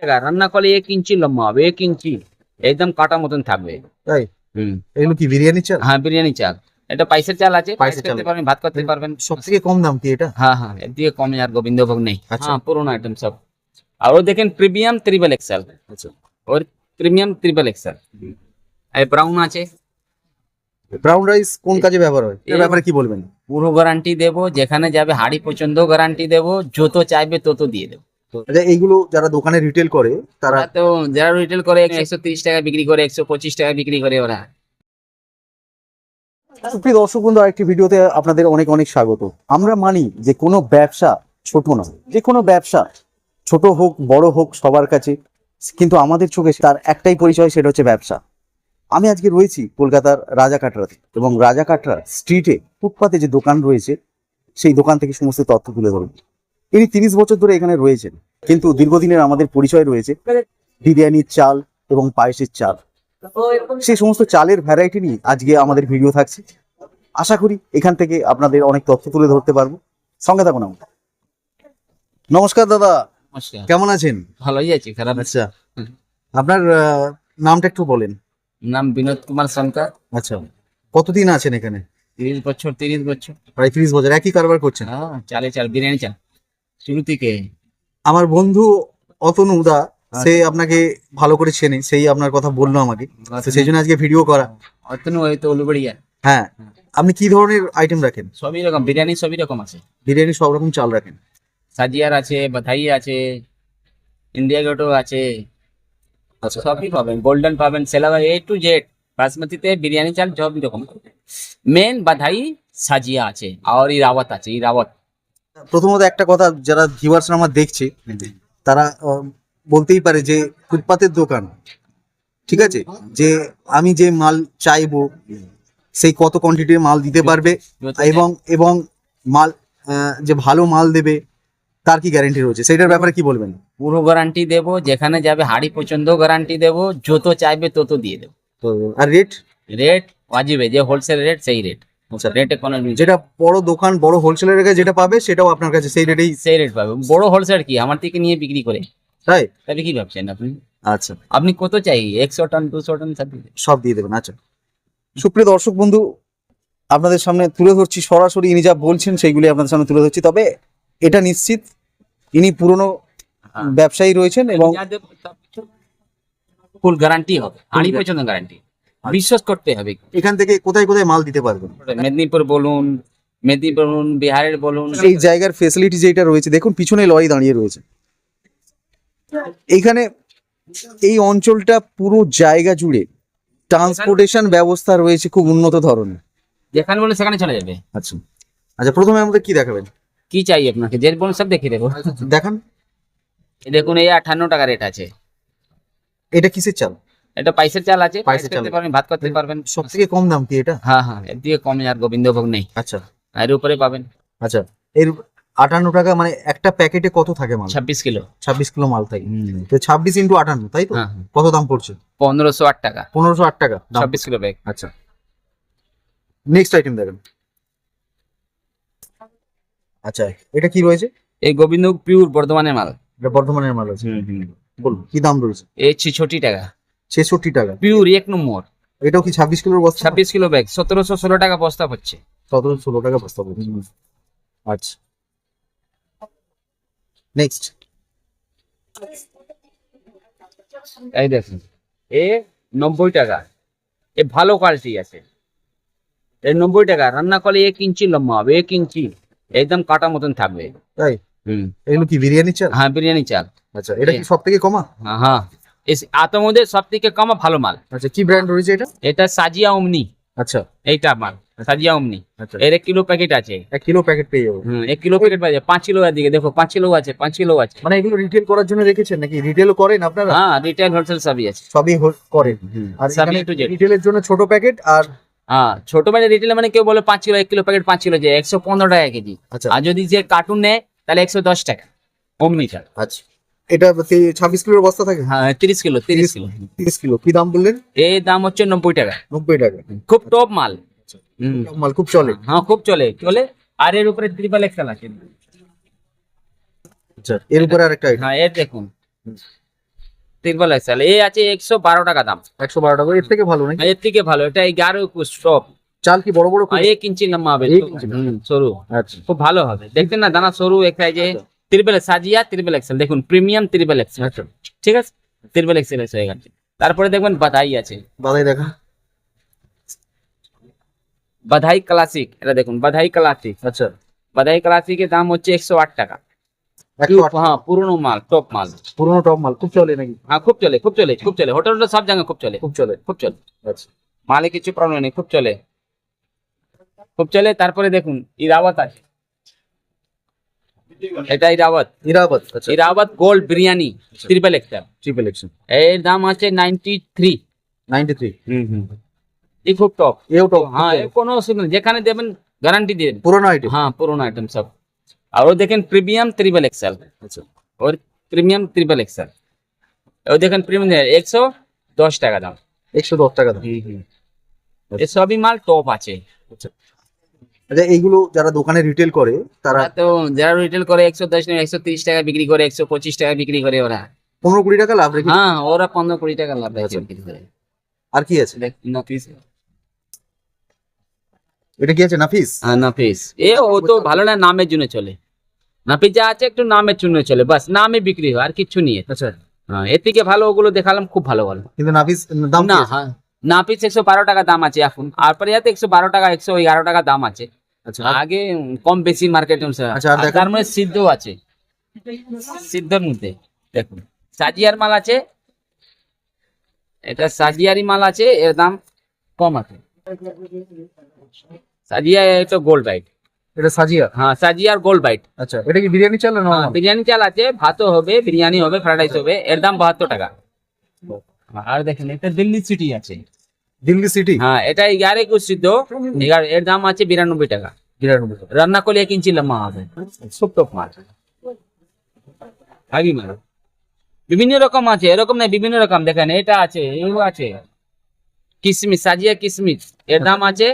টাকা রান্না করলে এক ইঞ্চি লম্বা হবে এক ইঞ্চি একদম কাটা মতন থাকবে। তাই? হুম। এগুলো কি বিরিয়ানি চাল? হ্যাঁ বিরিয়ানি চাল। এটা পাইসের চাল আছে পাইস পাইসের চাল। পারবেন ভাত করতে পারবেন। কম দাম কি এটা? হ্যাঁ হ্যাঁ এর দিয়ে কমে আর গোবিন্দভোগ নেই। আচ্ছা। হ্যাঁ পুরোনো আইটেম সব। আর ও দেখেন প্রিমিয়াম ত্রিপল এক্সেল আচ্ছা। ওর প্রিমিয়াম ত্রিপল এক্সেল ব্রাউন আছে। ব্রাউন রাইস কোন কাজে ব্যবহার হয়? এর ব্যাপারে কি বলবেন? পুরো গ্যারান্টি দেবো যেখানে যাবে হাড়ি পছন্দ গ্যারান্টি দেবো যত চাইবে তত দিয়ে দেবো। আচ্ছা এইগুলো যারা দোকানে রিটেল করে তারা তো যারা রিটেল করে একশো তিরিশ টাকা বিক্রি করে একশো পঁচিশ টাকা বিক্রি করে ওরা। সুপ্রিয় দর্শক বন্ধু আরেকটি ভিডিওতে আপনাদের অনেক অনেক স্বাগত। আমরা মানি যে কোনো ব্যবসা ছোট নয় যে কোনো ব্যবসা ছোট হোক বড় হোক সবার কাছে কিন্তু আমাদের চোখে তার একটাই পরিচয় সেটা হচ্ছে ব্যবসা। আমি আজকে রয়েছি কলকাতার রাজা কাটরাতে এবং রাজা কাটরা স্ট্রিটে ফুটপাতে যে দোকান রয়েছে সেই দোকান থেকে সমস্ত তথ্য তুলে ধরুন ইনি তিরিশ বছর ধরে এখানে রয়েছেন। কিন্তু দীর্ঘদিনের আমাদের পরিচয় রয়েছে। বিরিয়ানির চাল এবং পায়েসের চাল। সেই সমস্ত চালের ভ্যারাইটি নিয়ে আজকে আমাদের ভিডিও থাকছে। আশা করি এখান থেকে আপনাদের অনেক তথ্য তুলে ধরতে পারব। সঙ্গে থাকুন আমরা নমস্কার দাদা। নমস্কার। কেমন আছেন? ভালোই আছে খারাপ আচ্ছা। আপনার নামটা একটু বলেন। নাম বিনোদ কুমার সরকার। আচ্ছা। কতদিন আছেন এখানে? তিরিশ বছর তিরিশ বছর। প্রায় তিরিশ বছর। একই কারবার করছেন? হ্যাঁ চালে চাল বিরিয়ানি চাল। শুরু থেকে আমার বন্ধু অতনু দা সে আপনাকে ভালো করে চেনে সেই আপনার কথা বলল আমাকে। তো সেই জন্য আজকে ভিডিও করা। অতনু ওই তো উলুবেড়িয়া। হ্যাঁ। আপনি কি ধরনের আইটেম রাখেন? সবই রকম বিরিয়ানি সবই রকম আছে। বিরিয়ানি সব রকম চাল রাখেন? সাজিয়ার আছে বাধাই আছে ইন্ডিয়া গেটও আছে। আচ্ছা। সবই পাবেন গোল্ডেন পাবেন সেলাভাই এ টু জেড। বাসমতিতে বিরিয়ানি চাল সবই রকম। মেন বাধাই সাজিয়া আছে আর ই রাওয়াত আছে ই রাওয়াত। প্রথমত একটা কথা যারা ভিউয়ার্স আমার দেখছে তারা বলতেই পারে যে ফুটপাতের দোকান ঠিক আছে? যে আমি যে মাল চাইব সেই কত কোয়ান্টিটির মাল দিতে পারবে এবং এবং মাল যে ভালো মাল দেবে তার কি গ্যারান্টি রয়েছে? সেটার ব্যাপারে কি বলবেন? পুরো গ্যারান্টি দেবো যেখানে যাবে হাড়ি পছন্দ গ্যারান্টি দেবো যত চাইবে তত দিয়ে দেবো। তো আর রেট রেট ওয়াজিবে যে হোলসেল রেট সেই রেট আচ্ছা রেটে কোনো যেটা বড় দোকান বড় হোলসেলের কাছে যেটা পাবে সেটাও আপনার কাছে সেই রেটেই সেই রেট পাবে। বড় হোলসেল কি? আমার থেকে নিয়ে বিক্রি করে। তাই? তাহলে কি ভাবছেন আপনি? আচ্ছা। আপনি কত চাই? একশো টন দুশো টন সব দিয়ে দেবেন আচ্ছা। সুপ্রিয় দর্শক বন্ধু আপনাদের সামনে তুলে ধরছি সরাসরি ইনি যা বলছেন সেইগুলি আপনাদের সামনে তুলে ধরছি। তবে এটা নিশ্চিত ইনি পুরনো হ্যাঁ। ব্যবসায়ী রয়েছেন এবং ফুল গ্যারান্টি হবে। হাড়ি পর্যন্ত গ্যারান্টি বিশ্বাস করতে হবে। এখান থেকে কোথায় কোথায় মাল দিতে পারবেন মেদিনীপুর বলুন মেদিনীপুর বলুন বিহারের বলুন। এই জায়গার ফেসিলিটি যেটা রয়েছে দেখুন পিছনে লরি দাঁড়িয়ে রয়েছে। এইখানে এই অঞ্চলটা পুরো জায়গা জুড়ে ট্রান্সপোর্টেশন ব্যবস্থা রয়েছে খুব উন্নত ধরনের। যেখানে বলে সেখানে চলে যাবে। আচ্ছা। আচ্ছা প্রথমে আমাদের কি দেখাবেন? কি চাই আপনাকে? যে বলুন সব দেখিয়ে দেবো। দেখান। দেখুন এই আঠান্ন টাকা রেট আছে। এটা কিসের চাল? এটা পাইসের চাল আছে পাইস করতে। পারবেন ভাত করতে পারবেন। সব থেকে কম দাম কি এটা? হ্যাঁ হ্যাঁ এর দিয়ে কমে আর গোবিন্দভোগ নেই। আচ্ছা। এর উপরে পাবেন। আচ্ছা এর আটান্ন টাকা মানে একটা প্যাকেটে কত থাকে মাল? ছাব্বিশ কিলো। ছাব্বিশ কিলো মাল থাকে। তো ছাব্বিশ ইন্টু আটান্ন তাই তো? হ্যাঁ হ্যাঁ। কত দাম পড়ছে? পনেরোশো আট টাকা। পনেরোশো আট টাকা ছাব্বিশ কিলো ব্যাগ। আচ্ছা। নেক্সট আইটেম দেখেন। আচ্ছা এটা কি রয়েছে? এই গোবিন্দ পিওর বর্ধমানের মাল। এটা বর্ধমানের মাল আছে। বলুন কি দাম রয়েছে? এই ছিষট্টি টাকা। ছেষট্টি টাকা। পিওর এক নম্বর। এটাও কি ছাব্বিশ কিলোর বস্তা? ছাব্বিশ কিলো ব্যাগ সতেরোশো ষোলো টাকা বস্তা হচ্ছে সতেরো ষোলো টাকা বস্তা পড়ছে। আচ্ছা। নেক্সট এই দেখুন এ নব্বই টাকা। এ ভালো কোয়ালিটি আছে। এই নব্বই টাকা রান্না করলে এক ইঞ্চি লম্বা হবে এক ইঞ্চি। একদম কাটা মতন থাকবে। তাই? হুম। এগুলো কি বিরিয়ানি চাল? হ্যাঁ বিরিয়ানি চাল। আচ্ছা এটা কি সব থেকে কমা? হ্যাঁ হ্যাঁ। আতর মধ্যে সব থেকে কম ভালো মাল। আচ্ছা কি ব্র্যান্ড রয়েছে এটা? এটা সাজিয়া অমনি আচ্ছা। এইটা মাল সাজিয়া অমনি আচ্ছা। এর এক কিলো প্যাকেট আছে। এক কিলো প্যাকেট পেয়ে যাব। হুম এক কিলো প্যাকেট পাওয়া যায় পাঁচ কিলো দিকে দেখো পাঁচ কিলো আছে পাঁচ কিলো আছে। মানে এগুলো রিটেল করার জন্য রেখেছেন নাকি? রিটেলও করেন আপনারা? হ্যাঁ রিটেল হোলসেল সবই আছে। সবই করেন। আর সবই একটু রিটেলের জন্য ছোট প্যাকেট আর হ্যাঁ ছোট মানে রিটেল মানে কেউ বলে পাঁচ কিলো এক কিলো প্যাকেট পাঁচ কিলো যে একশো পনেরো টাকা কেজি। আচ্ছা। আর যদি যে কার্টুন নেয় তাহলে একশো দশ টাকা। অমনি ছাড় আচ্ছা। এটা ছাব্বিশ কিলোর বস্তা থাকে? হ্যাঁ তিরিশ কিলো তিরিশ কিলো। তিরিশ কিলো। কি দাম বললেন? এই দাম হচ্ছে নব্বই টাকা। নব্বই টাকা। খুব টপ মাল। মাল খুব চলে। হ্যাঁ খুব চলে। চলে আর এর উপরে ত্রিপাল এক্সেল আছে। আচ্ছা। এর উপরে আরেকটা হ্যাঁ এর দেখুন। ত্রিপল এক্সেল এই আছে একশো বারো টাকা দাম। একশো বারো টাকা। এর থেকে ভালো নাকি? এর থেকে ভালো। এটা এগারো একুশ সব চাল কি বড় বড় এক ইঞ্চি লম্বা হবে এক ইঞ্চি। হুম, সরু। আচ্ছা। খুব ভালো হবে। দেখতেন না দানা সরু এক সাইজে ত্রিপল সাজিয়া ত্রিপল এক্সেল দেখুন প্রিমিয়াম ত্রিপল এক্সেল ঠিক আছে? ত্রিপল এক্সেল হয়ে গেছে। তারপরে দেখবেন বাধাই আছে। বাদাই দেখা। বাধাই ক্লাসিক এটা দেখুন বাধাই ক্লাসিক আচ্ছা। বাধাই ক্লাসিকের দাম হচ্ছে একশো আট টাকা। হ্যাঁ পুরনো মাল টপ মাল। পুরোনো টপ মাল খুব চলে নাকি? হ্যাঁ খুব চলে খুব চলে খুব চলে। হোটেল সব জায়গায় খুব চলে। খুব চলে। খুব চলে। আচ্ছা। মালে কিছু প্রবলেম নেই খুব চলে। খুব চলে। তারপরে দেখুন ইরাওয়াত আছে। এটা ইরাবাদ আচ্ছা। Gold biryani triple excel triple excel এর দাম আছে নাইনটি থ্রি নাইনটি থ্রি এই খুব টপ এও টপ হ্যাঁ কোনো অসুবিধা যেখানে দেবেন গ্যারান্টি দেবেন। পুরোনো আইটেম হ্যাঁ পুরোনো আইটেম সব। আর ও দেখেন প্রিমিয়াম ট্রিপল এক্সেল আচ্ছা। ওর প্রিমিয়াম ট্রিপল এক্সেল ও দেখেন প্রিমিয়াম একশো দশ টাকা দাম। একশো দশ টাকা দাম। এ সবই মাল টপ আছে। আচ্ছা। এইগুলো যারা দোকানে রিটেল করে তারা তো যারা রিটেল করে একশো দশ একশো তিরিশ টাকা বিক্রি করে একশো পঁচিশ টাকা বিক্রি করে ওরা। পনেরো কুড়ি টাকা লাভ রেখে হ্যাঁ ওরা পনেরো কুড়ি টাকা লাভ রাখছে আচ্ছা। বিক্রি করে। আর কি আছে? নাফিস। এটা কি আছে নাফিস? হ্যাঁ নাফিস। এ ও তো ভালো না নামের জন্য চলে। নাফিস যা আছে একটু নামের জন্য চলে বাস নামে বিক্রি হয় আর কিচ্ছু নিয়ে আচ্ছা। হ্যাঁ এর থেকে ভালো ওগুলো দেখালাম খুব ভালো ভালো কিন্তু নাফিস দাম না হ্যাঁ। নাপিস একশো বারো টাকা দাম আছে এখন আর পরে একশো বারো টাকা একশো এগারো টাকা দাম আছে। আচ্ছা আগে কম বেশি মার্কেট আচ্ছা। তার মধ্যে সিদ্ধ আছে। সিদ্ধর মধ্যে দেখুন। সাজিয়ার মাল আছে। এটা সাজিয়ারি মাল আছে এর দাম কম আছে। সাজিয়া এটা গোল্ড বাইট এটা সাজিয়া? হ্যাঁ সাজিয়ার গোল্ড বাইট আচ্ছা এটা কি বিরিয়ানি চাল না বিরিয়ানি চাল আছে ভাতও হবে বিরিয়ানি হবে ফ্রাইড রাইস হবে এর দাম বাহাত্তর টাকা। আর দেখেন এটা দিল্লি সিটি আছে। দিল্লি সিটি হ্যাঁ এটা এগারো একুশ সিদ্ধ। এগারো এর দাম আছে বিরানব্বই টাকা। রান্না করলে এক ইঞ্চি লম্বা হবে সব মাছ মাছ বিভিন্ন রকম আছে এরকম না বিভিন্ন রকম দেখেন এটা আছে এও আছে কিসমিস সাজিয়া কিসমিস এর দাম আছে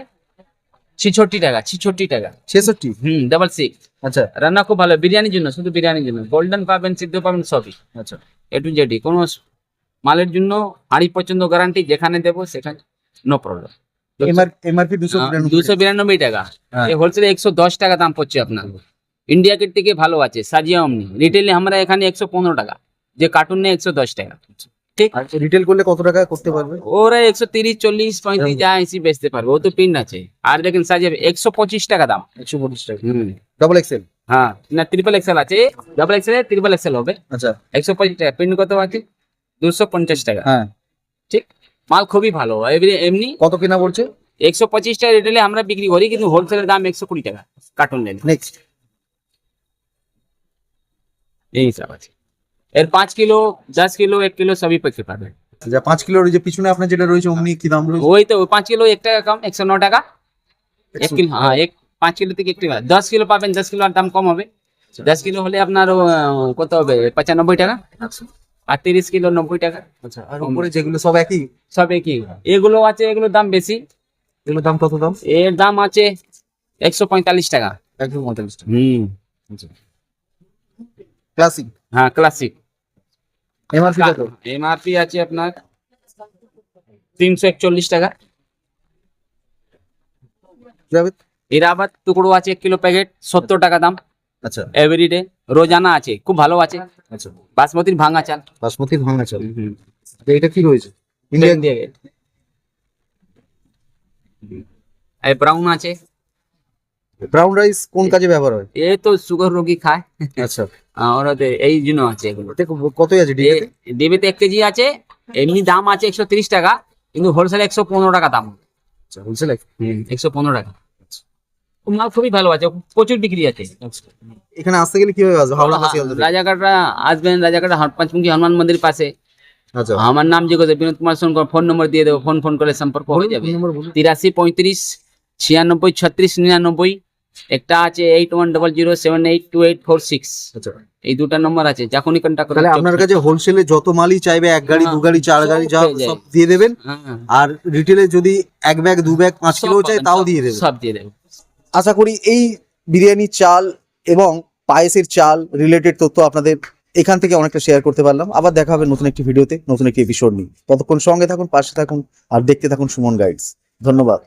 ছিষট্টি টাকা ছিষট্টি টাকা ছেষট্টি হুম ডাবল সিক্স আচ্ছা রান্না খুব ভালো বিরিয়ানির জন্য শুধু বিরিয়ানির জন্য গোল্ডেন পাবেন সিদ্ধ পাবেন সবই আচ্ছা এ টু জেডি কোনো মালের জন্য হাড়ি পছন্দ গ্যারান্টি যেখানে দেবো সেখানে নো প্রবলেম এমআরপি দুশো বিরানব্বই টাকা। হ্যাঁ। হোলসেলে একশো দশ টাকা দাম পড়ছে আপনার। ইন্ডিয়া গেট থেকে ভালো আছে সাজিয়া অমনি রিটেলে আমরা এখানে একশো পনেরো টাকা যে কার্টুন নেই একশো দশ টাকা। ঠিক? রিটেল করলে কত টাকা করতে পারবে? ওরা একশো তিরিশ চল্লিশ পঁয়ত্রিশ যা এসি বেচতে পারবে ও তো পিন আছে। আর দেখেন সাজিয়া একশো পঁচিশ টাকা দাম। একশো পঁচিশ টাকা। ডবল এক্সেল হ্যাঁ না ট্রিপল এক্সেল আছে। ডাবল এক্সেল ট্রিপল এক্সেল হবে। আচ্ছা। একশো পঁচিশ টাকা। পিন কত আছে? দুশো পঞ্চাশ টাকা। হ্যাঁ। ঠিক? মাল খুবই ভালো। এমনি- কত কেনা পড়ছে একশো পঁচিশ টাকা রিটেলে আমরা বিক্রি করি কিন্তু হোলসেলের দাম একশো কুড়ি টাকা কার্টুন নেক্সট এই হিসাব আছে। এর পাঁচ কিলো দশ কিলো এক কিলো সবই পেতে পারবে যা পাঁচ কিলোর ওই যে পিছনে আপনার যেটা রয়েছে অমনি কি দাম রয়েছে? ওই তো ওই পাঁচ কিলো এক টাকা কম একশো ন টাকা। এক কিলো হ্যাঁ এক পাঁচ কিলো থেকে এক টাকা। দশ কিলো পাবেন দশ কিলো দাম কম হবে। দশ কিলো হলে আপনার কত হবে? পঁচানব্বই টাকা। আচ্ছা। আর তিরিশ কিলো নব্বই টাকা। আচ্ছা আর উপরে যেগুলো সব একই? সব একই। এগুলো আছে এগুলোর দাম বেশি। এগুলোর দাম কত দাম? এর দাম আছে একশো পঁয়তাল্লিশ টাকা। একদম পঁয়তাল্লিশ টাকা। হুম। ক্লাসিক হ্যাঁ ক্লাসিক এমআরপি কত? এমআরপি আছে আপনার তিনশো একচল্লিশ টাকা। ইরাবাদ টুকরো আছে এক কিলো প্যাকেট সত্তর টাকা দাম। আচ্ছা। এভরিডে রোজানা আছে খুব ভালো আছে। আচ্ছা। বাসমতির ভাঙা চাল। বাসমতি ভাঙা চাল। এটা কি রয়েছে? ইন্ডিয়ান ইন্ডিয়া গেট এই ব্রাউন আছে। ব্রাউন রাইস কোন কাজে ব্যবহার হয়? এ তো সুগার রোগী খায়। আচ্ছা। ওরা এই জন্য আছে এগুলো। কতই আছে ডিএতে ডিবিতে এক কেজি আছে এমনি দাম আছে একশো তিরিশ টাকা কিন্তু হোলসেল একশো পনেরো টাকা দাম। আচ্ছা হোলসেল একশো পনেরো টাকা। মাল খুবই ভালো আছে প্রচুর বিক্রি আছে। এখানে আসতে গেলে কীভাবে আসবে? হাওড়া কাছে রাজাঘাটরা আসবেন পাঁচমুখী হনুমান মন্দির পাশে। আচ্ছা। আমার নাম জিজ্ঞেস বিনোদ কুমার সোন ফোন নম্বর দিয়ে দেবো ফোন ফোন করে সম্পর্ক হয়ে যাবে। তিরাশি পঁয়ত্রিশ ছিয়ানব্বই ছত্রিশ নিরানব্বই। একটা আছে eight one double zero seven eight two eight four six আচ্ছা। এই দুটা নম্বর আছে যখনই কন্ট্যাক্ট তাহলে আপনার কাছে হোলসেলে যত মালই চাইবে এক গাড়ি দু গাড়ি চার গাড়ি যা হ্যাঁ, হয়ে। সব দিয়ে দেবেন। হ্যাঁ। আর রিটেলে যদি এক ব্যাগ দু ব্যাগ পাঁচ কিলো চাই তাও দিয়ে দেবেন। সব দিয়ে দেবে। আশা করি এই বিরিয়ানি চাল এবং পায়েসের চাল রিলেটেড তথ্য আপনাদের এখান থেকে অনেকটা শেয়ার করতে পারলাম। আবার দেখা হবে নতুন একটি ভিডিওতে নতুন একটি এপিসোড নিয়ে। ততক্ষণ সঙ্গে থাকুন, পাশে থাকুন, আর দেখতে থাকুন সুমন গাইডস ধন্যবাদ।